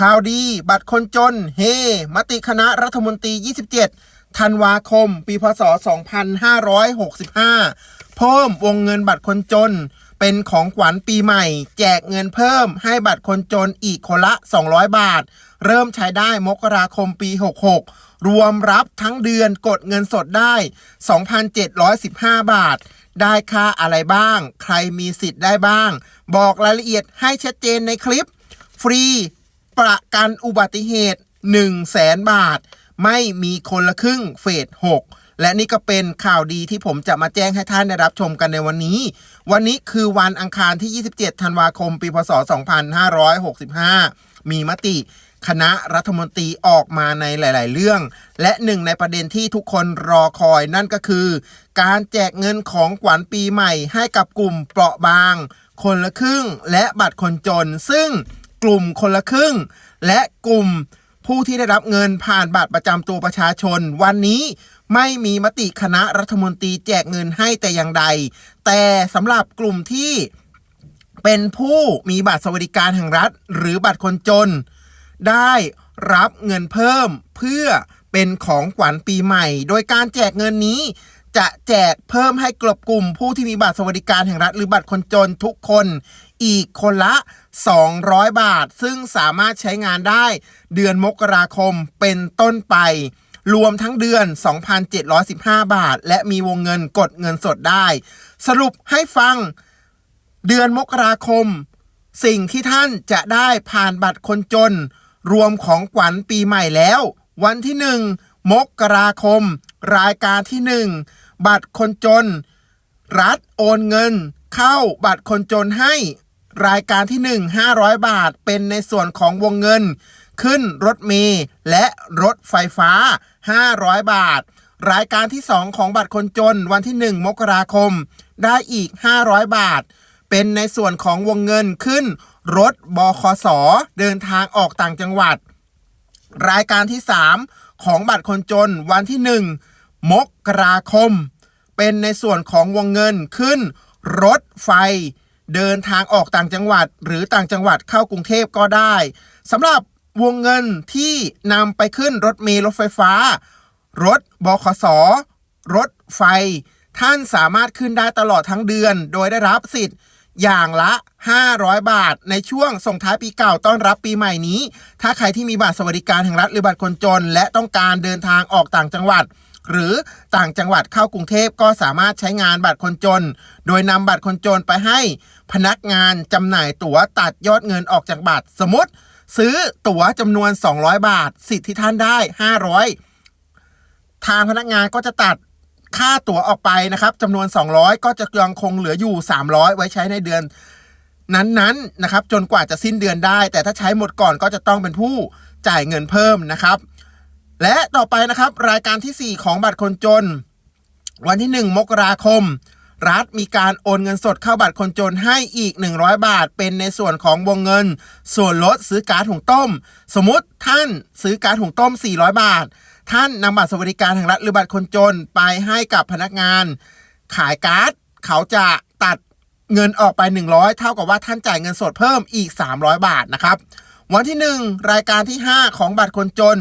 ข่าวดีบัตรคนจน เฮ มติคณะรัฐมนตรี 27 ธันวาคม ปี พศ 2565 เพิ่มวงเงินบัตรคนจน เป็นของขวัญปีใหม่ แจกเงินเพิ่มให้บัตรคนจนอีกคนละ 200 บาท เริ่มใช้ได้มกราคมปี 66 รวมรับทั้งเดือนกดเงินสดได้ 2,715 บาท ได้ค่าอะไรบ้าง ใครมีสิทธิ์ได้บ้าง บอกรายละเอียดให้ชัดเจนในคลิป ฟรี ประกันอุบัติเหตุ 1 0 0 0 0แสนบาท ไม่มีคนละครึ่งเฟส6และนี่ก็เป็นข่าวดีที่ผมจะมาแจ้งให้ท่านได้รับชมกันในวันนี้ วันนี้คือวันอังคารที่ 27 ธันวาคม ปีพศ 2565 มีมติคณะรัฐมนตรีออกมาในหลาย ๆ เรื่อง และหนึ่งในประเด็นที่ทุกคนรอคอยนั่นก็คือ การแจกเงินของขวัญปีใหม่ให้กับกลุ่มเปราะบาง คนละครึ่งและบัตรคนจน ซึ่ง กลุ่มคนละครึ่ง และกลุ่มผู้ที่ได้รับเงินผ่านบัตรประจำตัวประชาชน วันนี้ไม่มีมติคณะรัฐมนตรีแจกเงินให้แต่อย่างใด แต่สำหรับกลุ่มที่เป็นผู้มีบัตรสวัสดิการแห่งรัฐ หรือบัตรคนจน ได้รับเงินเพิ่มเพื่อเป็นของขวัญปีใหม่ โดยการแจกเงินนี้ จะแจกเพิ่มให้กลุ่มกลุ่มผู้ที่มีบัตรสวัสดิการแห่งรัฐ หรือบัตรคนจนทุกคน อีกคนละ 200 บาท ซึ่งสามารถใช้งานได้เดือนมกราคมเป็นต้นไป รวมทั้งเดือน 2,715 บาท และมีวงเงินกดเงินสดได้ สรุปให้ฟังเดือนมกราคม สิ่งที่ท่านจะได้ผ่านบัตรคนจน รวมของขวัญปีใหม่แล้ว วันที่หนึ่งมกราคม รายการที่หนึ่งบัตรคนจน รัฐโอนเงิน เข้าบัตรคนจนให้ รายการที่ 1 500 บาท เป็นในส่วนของวงเงิน ขึ้นรถเมล์และรถไฟฟ้า 500 บาท รายการที่ 2 ของบัตรคนจนวันที่ 1 มกราคม ได้อีก 500 บาท เป็นในส่วนของวงเงินขึ้น รถบคสเดินทางออกต่างจังหวัด รายการที่ 3 ของบัตรคนจนวันที่ 1 มกราคม เป็นในส่วนของวงเงินขึ้น รถไฟ เดินทางออกต่างจังหวัด หรือต่างจังหวัดเข้ากรุงเทพก็ได้สำหรับวงเงินที่นำไปขึ้นรถเมล์รถไฟฟ้า รถบขส รถไฟ ท่านสามารถขึ้นได้ตลอดทั้งเดือน โดยได้รับสิทธิ์อย่างละ 500 บาท ในช่วงส่งท้ายปีเก่าต้อนรับปีใหม่นี้ ถ้าใครที่มีบัตรสวัสดิการแห่งรัฐหรือบัตรคนจน และต้องการเดินทางออกต่างจังหวัด หรือต่างจังหวัดเข้ากรุงเทพก็สามารถใช้งานบัตรคนจน โดยนำบัตรคนจนไปให้พนักงานจำหน่ายตั๋วตัดยอดเงินออกจากบัตรสมมติ ซื้อตั๋วจำนวน 200 บาท สิทธิท่านได้ 500 ทางพนักงานก็จะตัดค่าตั๋วออกไปนะครับจำนวน 200 ก็จะยังคงเหลืออยู่ 300 ไว้ใช้ในเดือน นั้นๆนะครับ จนกว่าจะสิ้นเดือนได้ แต่ถ้าใช้หมดก่อนก็จะต้องเป็นผู้จ่ายเงินเพิ่มนะครับ และต่อไปนะครับรายการทีสี่ 4 ของบัตรคนจน วันที่ 1 มกราคม รัฐมีการโอนเงินสดเข้าบัตรคนจนให้อีก 100 บาท เป็นในส่วนของวงเงิน ส่วนลดซื้อกาซหุงต้ม สมมติท่านซื้อกาซหุงต้ม 400 บาท ท่านนำบัตรสวัสดิการแห่งรัฐหรือบัตรคนจนไปให้กับพนักงาน ขายก๊าซเขาจะตัดเงินออกไป 100 เท่ากับว่าท่านจ่ายเงินสดเพิ่มอีก 300 บาทนะครับ วันที่ 1 รายการที่ 5 ของบัตรคนจน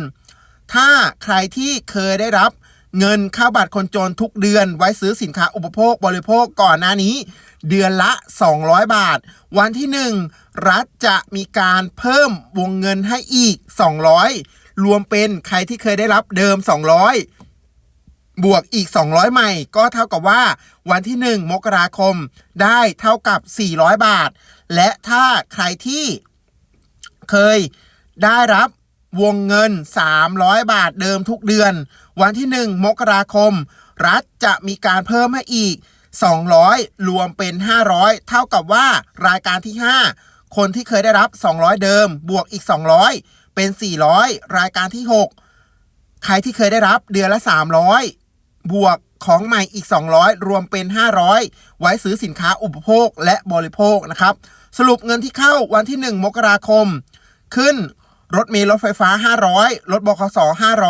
ถ้าใครที่เคยได้รับเงินเข้าบัตรคนจนทุกเดือนไว้ซื้อสินค้าอุปโภคบริโภคก่อนหน้านี้ เดือนละ 200 บาท วันที่ 1 รัฐจะมีการเพิ่มวงเงินให้อีก 200 รวมเป็นใครที่เคยได้รับเดิม 200 บวกอีก 200 ใหม่ ก็เท่ากับว่า วันที่ 1 มกราคมได้เท่ากับ 400 บาท และถ้าใครที่เคยได้รับ วงเงิน 300 บาทเดิมทุกเดือน วันที่ 1 มกราคม รัฐจะมีการเพิ่มให้อีก 200 รวมเป็น 500 เท่ากับว่ารายการที่ 5 คนที่เคยได้รับ 200 เดิม บวกอีก 200 เป็น 400 รายการที่ 6 ใครที่เคยได้รับเดือนละ 300 บวกของใหม่อีก 200 รวมเป็น 500 ไว้ซื้อสินค้าอุปโภคและบริโภคนะครับ สรุปเงินที่เข้าวันที่ 1 มกราคม ขึ้น รถเมล์รถไฟฟ้า 500 รถบขส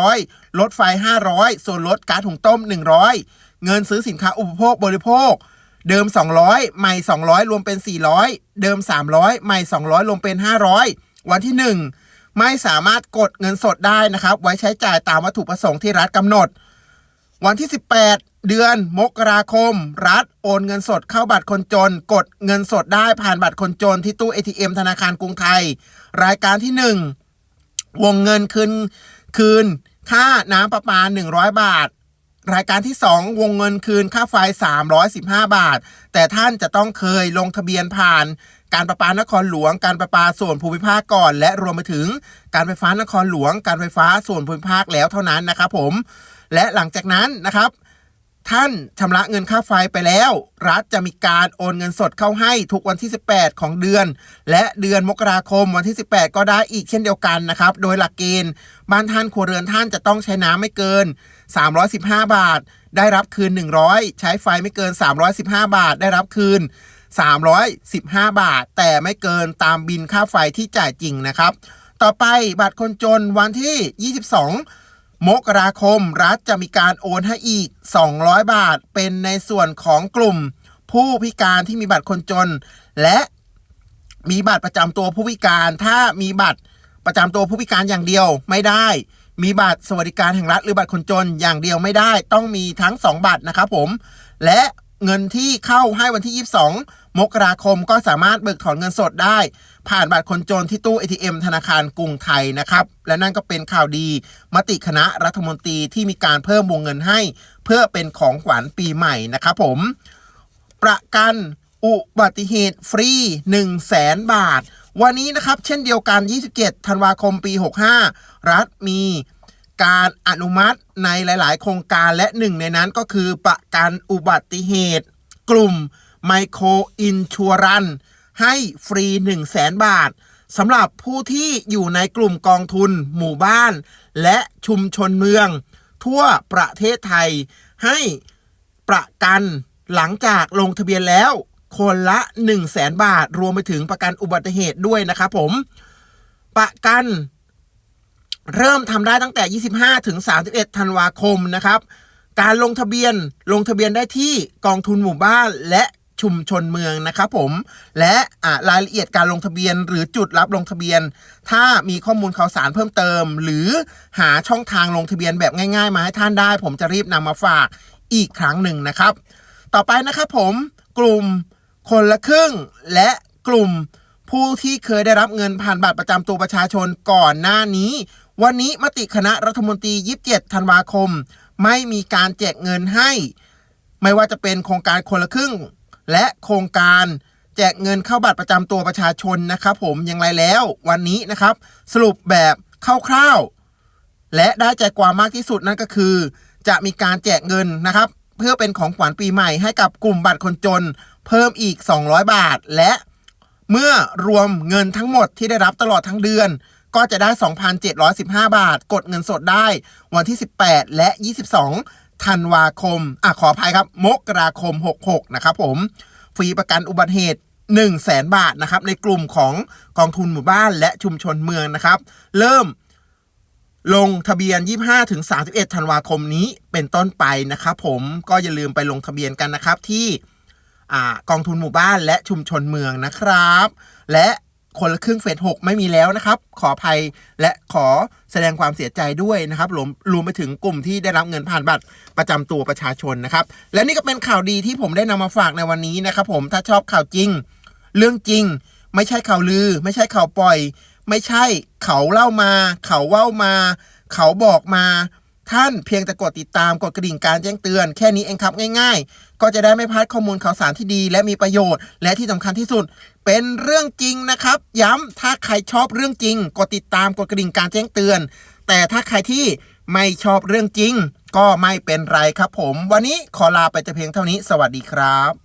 500 รถไฟ 500 ส่วนลดการถุงต้ม 100 เงินซื้อสินค้าอุปโภคบริโภค เดิม 200 ใหม่ 200 รวมเป็น 400 เดิม 300 ใหม่ 200 รวมเป็น 500 วันที่ 1 ไม่สามารถกดเงินสดได้นะครับ ไว้ใช้จ่ายตามวัตถุประสงค์ที่รัฐกำหนด วันที่ 18 เดือนมกราคม รัฐโอนเงินสดเข้าบัตรคนจน กดเงินสดได้ผ่านบัตรคนจนที่ตู้ ATM ธนาคารกรุงไทย รายการที่ 1 วงเงินคืนคืน ค่าน้ำประปา 100 บาท รายการที่ 2 วงเงินคืนค่าไฟ 315 บาท แต่ท่านจะต้องเคยลงทะเบียนผ่าน การประปานครหลวง การประปาส่วนภูมิภาคก่อน และรวมไปถึงการไฟฟ้านครหลวง การไฟฟ้าส่วนภูมิภาคแล้วเท่านั้นนะครับผม และหลังจากนั้นนะครับ ท่านชำระเงินค่าไฟไปแล้ว รัฐจะมีการโอนเงินสดเข้าให้ทุกวันที่ 18 ของเดือน และเดือนมกราคมวันที่ 18 ก็ได้อีกเช่นเดียวกันนะครับ โดยหลักเกณฑ์บ้านท่านครัวเรือนท่านจะต้องใช้น้ำไม่เกิน 315 บาท ได้รับคืน 100 ใช้ไฟไม่เกิน 315 บาท ได้รับคืน 315 บาท แต่ไม่เกินตามบินค่าไฟที่จ่ายจริงนะครับ ต่อไปบัตรคนจนวันที่ 22 มกราคมรัฐจะมีการโอนให้อีก 200 บาท เป็นในส่วนของกลุ่ม ผู้พิการที่มีบัตรคนจน และมีบัตรประจำตัวผู้พิการถ้ามีบัตรประจำตัวผู้พิการอย่างเดียวไม่ได้ มีบัตรสวัสดิการแห่งรัฐหรือบัตรคนจนอย่างเดียวไม่ได้ ต้องมีทั้ง 2 บัตรนะครับผม และเงินที่เข้าให้วันที่ 22 มกราคมก็สามารถเบิกถอนเงินสดได้ ผ่านบัตรคนจนที่ตู้ ATM ธนาคารกรุงไทยนะครับ และนั่นก็เป็นข่าวดีมติคณะรัฐมนตรีที่มีการเพิ่มวงเงินให้ เพื่อเป็นของขวัญปีใหม่นะครับผม ประกันอุบัติเหตุฟรี 1 0 0 0 0แสนบาท วันนี้นะครับ เช่นเดียวกัน 27 ธันวาคมปี 65 รัฐมีการอนุมัติในหลาย ๆ โครงการและหนึ่งในนั้นก็คือประกันอุบัติเหตุ กลุ่มไมโครอินชัวรัน ให้ฟรี 1 0 0 0 0แสนบาทสำหรับผู้ที่อยู่ในกลุ่มกองทุน หมู่บ้าน และชุมชนเมือง ทั่วประเทศไทย ให้ประกันหลังจากลงทะเบียนแล้ว คนละ 1 0 0 0 0แสนบาท รวมไปถึงประกันอุบัติเหตุด้วยนะครับผม ประกันเริ่มทำได้ตั้งแต่ 25 ถึง 31 ธันวาคมนะครับ การลงทะเบียนลงทะเบียนได้ที่กองทุนหมู่บ้านและ ชุมชนเมืองนะครับผม และรายละเอียดการลงทะเบียน หรือจุดรับลงทะเบียน ถ้ามีข้อมูลข่าวสารเพิ่มเติม หรือหาช่องทางลงทะเบียนแบบง่าย ๆ มาให้ท่านได้ ผมจะรีบนำมาฝากอีกครั้งหนึ่งนะครับ ต่อไปนะครับผมกลุ่มคนละครึ่งและกลุ่มผู้ที่เคยได้รับเงินผ่านบัตรประจำตัวประชาชนก่อนหน้านี้ วันนี้มติคณะรัฐมนตรี 27 ธันวาคม ไม่มีการแจกเงินให้ ไม่ว่าจะเป็นโครงการคนละครึ่ง และโครงการแจกเงินเข้าบัตรประจำตัวประชาชนนะครับผมอย่างไรแล้ววันนี้นะครับ สรุปแบบคร่าวๆและได้ใจความมากที่สุดนั่นก็คือ จะมีการแจกเงินนะครับ เพื่อเป็นของขวัญปีใหม่ให้กับกลุ่มบัตรคนจน เพิ่มอีก 200 บาท และเมื่อรวมเงินทั้งหมดที่ได้รับตลอดทั้งเดือน ก็จะได้ 2,715 บาท กดเงินสดได้ วันที่ 18 และ 22 ธันวาคมอะขออภัยครับ มกราคม 66 นะครับผม ฟรีประกันอุบัติเหตุ1 0 0 0 0แสนบาทนะครับ ในกลุ่มของกองทุนหมู่บ้านและชุมชนเมืองนะครับ เริ่มลงทะเบียน 25ถึง31 ธันวาคมนี้เป็นต้นไปนะครับผมก็อย่าลืมไปลงทะเบียนกันนะครับที่อกองทุนหมู่บ้านและชุมชนเมืองนะครับ และ คนละครึ่งเฟส6ไม่มีแล้วนะครับ ขออภัยและขอแสดงความเสียใจด้วยนะครับรวมรวมไปถึงกลุ่มที่ได้รับเงินผ่านบัตรประจำตัวประชาชนนะครับ และนี่ก็เป็นข่าวดีที่ผมได้นำมาฝากในวันนี้นะครับผมถ้าชอบข่าวจริง เรื่องจริง ไม่ใช่ข่าวลือ ไม่ใช่ข่าวปล่อย ไม่ใช่เขาเล่ามา เขาเว้ามา เขาบอกมาท่านเพียงแต่กดติดตามกดกระดิ่งการแจ้งเตือนแค่นี้เองครับง่าย ก็จะได้ไม่พลาดข้อมูลข่าวสารที่ดี และมีประโยชน์ และที่สำคัญที่สุด เป็นเรื่องจริงนะครับ ย้ำถ้าใครชอบเรื่องจริงกดติดตามกดกระดิ่งการแจ้งเตือน แต่ถ้าใครที่ไม่ชอบเรื่องจริง ก็ไม่เป็นไรครับผม วันนี้ขอลาไปแต่เพียงเท่านี้ สวัสดีครับ